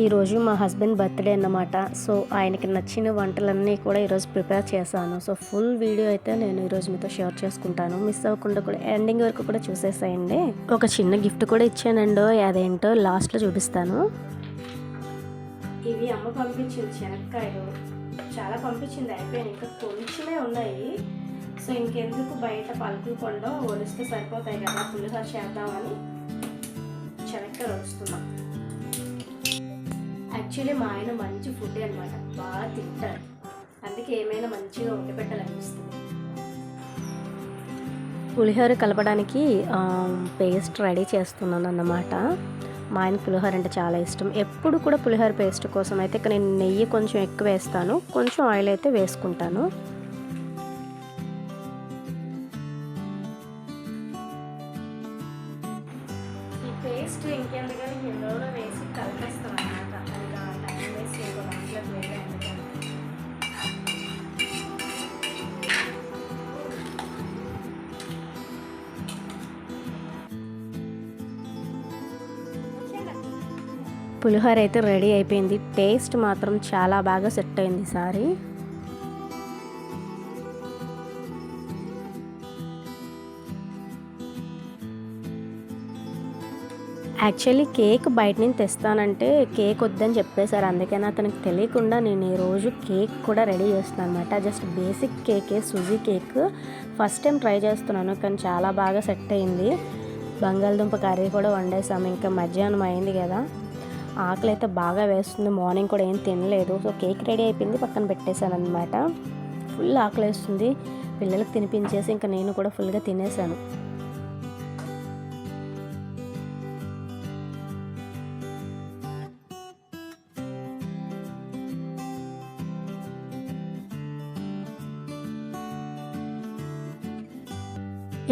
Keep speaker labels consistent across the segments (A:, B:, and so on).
A: ఈరోజు మా husband birthday అన్నమాట. సో ఆయనకి నచ్చిన వంటలన్నీ కూడా ఈరోజు ప్రిపేర్ చేశాను. సో ఫుల్ వీడియో అయితే నేను ఈరోజు మీతో షేర్ చేసుకుంటాను. మిస్ అవ్వకుండా కూడా ఎండింగ్ వరకు కూడా చూసేసేయండి. ఒక చిన్న గిఫ్ట్ కూడా ఇచ్చానండి అదేంటో లాస్ట్లో చూపిస్తాను. ఇవి అమ్మ పంపించింది శనక్కాయలు చాలా పంపించింది అయిపోయాయి. ఇంకా కొంచెమే ఉన్నాయి. సో ఇంకెందుకు బయట పలుకులు కొండం ఒలిస్తే సరిపోతాయి కదా పులిహోర చేద్దామని. శనక్కాయలు వస్తున్నాం యాక్చువల్లీ మా ఆయన మంచి ఫుడ్ అనమాట బాగా తింటారు అందుకే ఏమైనా మంచిగా వండి పెట్టాలనిపిస్తుంది. పులిహోర కలపడానికి పేస్ట్ రెడీ చేస్తున్నాను అన్నమాట. మా ఆయన పులిహోర అంటే చాలా ఇష్టం. ఎప్పుడు కూడా పులిహోర పేస్ట్ కోసం అయితే ఇక్కడ నేను నెయ్యి కొంచెం ఎక్కువ వేస్తాను. కొంచెం ఆయిల్ అయితే వేసుకుంటాను. పులిహోర అయితే రెడీ అయిపోయింది. టేస్ట్ మాత్రం చాలా బాగా సెట్ అయింది సారీ. యాక్చువల్లీ కేక్ బయట నుంచి తెస్తానంటే కేక్ వద్దని చెప్పేశారు. అందుకని అతనికి తెలియకుండా నేను ఈరోజు కేక్ కూడా రెడీ చేస్తున్నాను అనమాట జస్ట్ బేసిక్ కేకే suji cake. First time try చేస్తున్నాను కానీ చాలా బాగా సెట్ అయింది. బంగాళదుంప కర్రీ కూడా వండేసాము. ఇంకా మధ్యాహ్నం అయింది కదా. ఆకలి అయితే బాగా వేస్తుంది. మార్నింగ్ కూడా ఏం తినలేదు. సో కేక్ రెడీ అయిపోయింది. పక్కన పెట్టేశాను అనమాట ఫుల్ ఆకలి వేస్తుంది పిల్లలకు తినిపించేసి ఇంకా నేను కూడా ఫుల్గా తినేసాను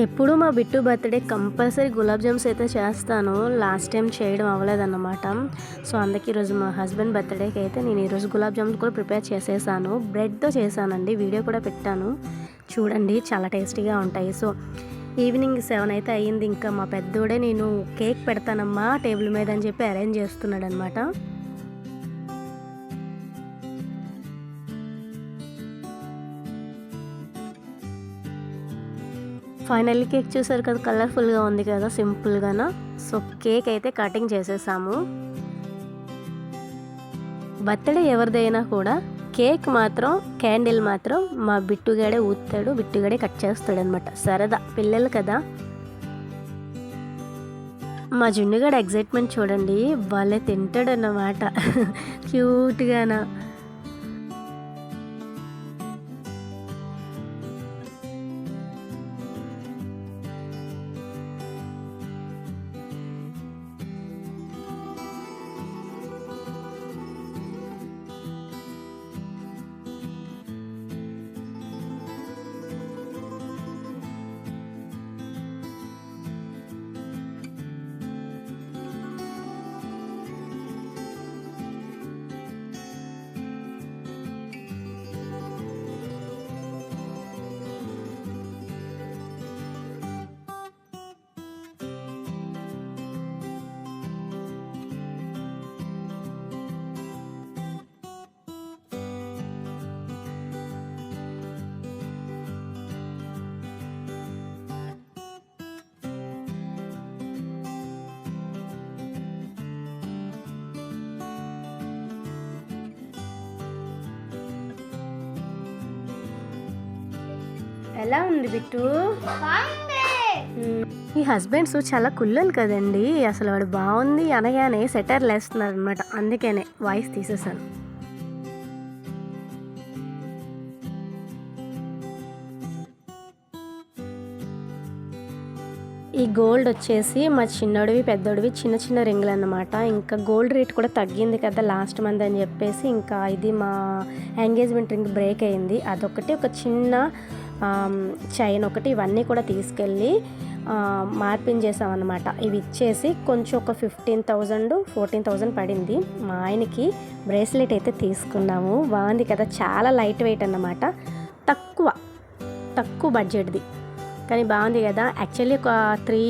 A: ఎప్పుడు మా Bittu birthday compulsory gulab jams అయితే చేస్తాను. లాస్ట్ టైం చేయడం అవ్వలేదన్నమాట. సో అందుకే ఈరోజు మా హస్బెండ్ బర్త్డేకి అయితే నేను ఈరోజు గులాబ్ జామ్స్ కూడా ప్రిపేర్ చేసేసాను. బ్రెడ్తో చేశానండి వీడియో కూడా పెట్టాను. చూడండి చాలా టేస్టీగా ఉంటాయి. సో ఈవినింగ్ సెవెన్ అయితే అయ్యింది. ఇంకా మా పెద్దోడే నేను కేక్ పెడతానమ్మా టేబుల్ మీద అని చెప్పి అరేంజ్ చేస్తున్నాడు అనమాట ఫైనల్ కేక్ చూసారు కదా కలర్ఫుల్గా ఉంది కదా సింపుల్గానా? సో కేక్ అయితే కటింగ్ చేసేసాము. బర్త్డే ఎవరిదైనా కూడా కేక్ మాత్రం క్యాండిల్ మాత్రం మా బిట్టుగాడే ఊతాడు బిట్టుగాడే కట్ చేస్తాడు అనమాట సరదా పిల్లలు కదా. మా జున్నుగాడు ఎగ్జైట్మెంట్ చూడండి వాళ్ళే తింటాడు అన్నమాట క్యూట్గానా. ఎలా ఉంది బిట్టు. ఈ హస్బెండ్స్ చాలా కుల్లలు కదండి. అసలు వాడు బాగుంది అనగానే సెటర్లు వేస్తున్నారు అనమాట అందుకనే వాయిస్ తీసేసాను. ఈ గోల్డ్ వచ్చేసి మా చిన్నోడివి పెద్దోడివి చిన్న చిన్న రింగులు అన్నమాట ఇంకా గోల్డ్ రేట్ కూడా తగ్గింది కదా లాస్ట్ మంత్ అని చెప్పేసి ఇంకా ఇది మా ఎంగేజ్మెంట్ రింగ్ బ్రేక్ అయింది. అదొకటి ఒక చిన్న చైన్ ఒకటి ఇవన్నీ కూడా తీసుకెళ్ళి మార్పింగ్ చేసామన్నమాట ఇవి ఇచ్చేసి కొంచెం ఒక ఫిఫ్టీన్ థౌజండ్ ఫోర్టీన్ థౌజండ్ పడింది. మా ఆయనకి బ్రేస్లెట్ అయితే తీసుకున్నాము. బాగుంది కదా? చాలా లైట్ వెయిట్ అన్నమాట. తక్కువ తక్కువ బడ్జెట్ది. కానీ బాగుంది కదా. యాక్చువల్లీ ఒక త్రీ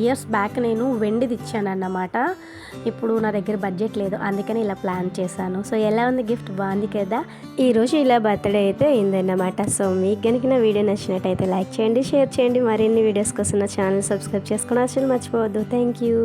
A: ఇయర్స్ బ్యాక్ నేను వెండిది ఇచ్చాను అన్నమాట ఇప్పుడు నా దగ్గర బడ్జెట్ లేదు. అందుకని ఇలా ప్లాన్ చేశాను. సో ఎలా ఉంది గిఫ్ట్ బాగుంది కదా. ఈరోజు ఇలా బర్త్డే అయితే అయిందన్నమాట. సో మీకు కనుక నా వీడియో నచ్చినట్టయితే లైక్ చేయండి షేర్ చేయండి. మరిన్ని వీడియోస్ కోసం నా ఛానల్ సబ్స్క్రైబ్ చేసుకుని అసలు మర్చిపోవద్దు. Thank you